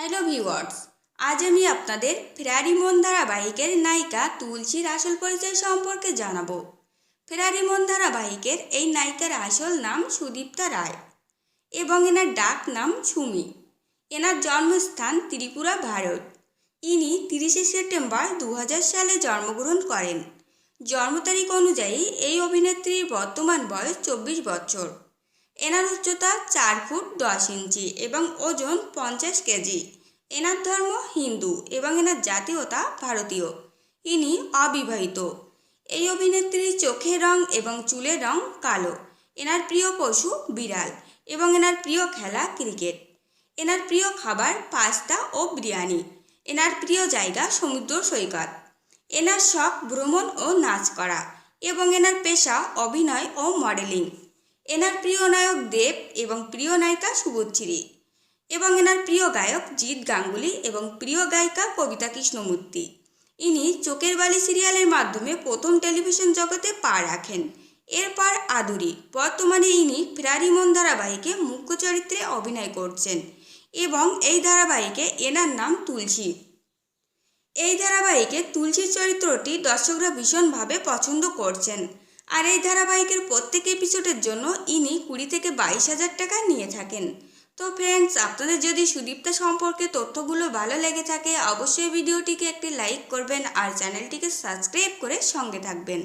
Hello viewers আজ আমি আপনাদের ফেরারি মন ধারাবাহিকের নায়িকা তুলসীর আসল পরিচয় সম্পর্কে জানাব। ফেরারি মন ধারাবাহিকের এই নায়িকার আসল নাম সুদীপ্তা রায় এবং এনার ডাক নাম সুমি। এনার জন্মস্থান ত্রিপুরা, ভারত। ইনি তিরিশে সেপ্টেম্বর দু হাজার সালে জন্মগ্রহণ করেন। জন্ম তারিখ অনুযায়ী এই অভিনেত্রীর বর্তমান বয়স চব্বিশ বছর। এনার উচ্চতা চার ফুট দশ ইঞ্চি এবং ওজন পঞ্চাশ কেজি। এনার ধর্ম হিন্দু এবং এনার জাতীয়তা ভারতীয়। ইনি অবিবাহিত। এই অভিনেত্রীর চোখের রং এবং চুলের রং কালো। এনার প্রিয় পশু বিড়াল এবং এনার প্রিয় খেলা ক্রিকেট। এনার প্রিয় খাবার পাস্তা ও বিরিয়ানি। এনার প্রিয় জায়গা সমুদ্র সৈকত। এনার শখ ভ্রমণ ও নাচ করা এবং এনার পেশা অভিনয় ও মডেলিং। এনার প্রিয় নায়ক দেব এবং প্রিয় নায়িকা শুভশ্রী এবং এনার প্রিয় গায়ক জিৎ গাঙ্গুলি এবং প্রিয় গায়িকা কবিতা কৃষ্ণমূর্তি। ইনি চোখের বালি সিরিয়ালের মাধ্যমে প্রথম টেলিভিশন জগতে পা রাখেন। এরপর আদুরি, বর্তমানে ইনি ফেরারি মন ধারাবাহিকে মুখ্য চরিত্রে অভিনয় করছেন এবং এই ধারাবাহিকে এনার নাম তুলসী। এই ধারাবাহিকে তুলসীর চরিত্রটি দর্শকরা ভীষণভাবে পছন্দ করছেন। আর এই ধারাবাহিকের প্রত্যেক এপিসোডের জন্য ইনি কুড়ি থেকে বাইশ হাজার টাকা নিয়ে থাকেন। তো ফ্রেন্ডস আপনাদের যদি সুদীপ্তা সম্পর্কে তথ্যগুলো ভালো লেগে থাকে, অবশ্যই ভিডিওটিকে একটি লাইক করবেন আর চ্যানেলটিকে সাবস্ক্রাইব করে সঙ্গে থাকবেন।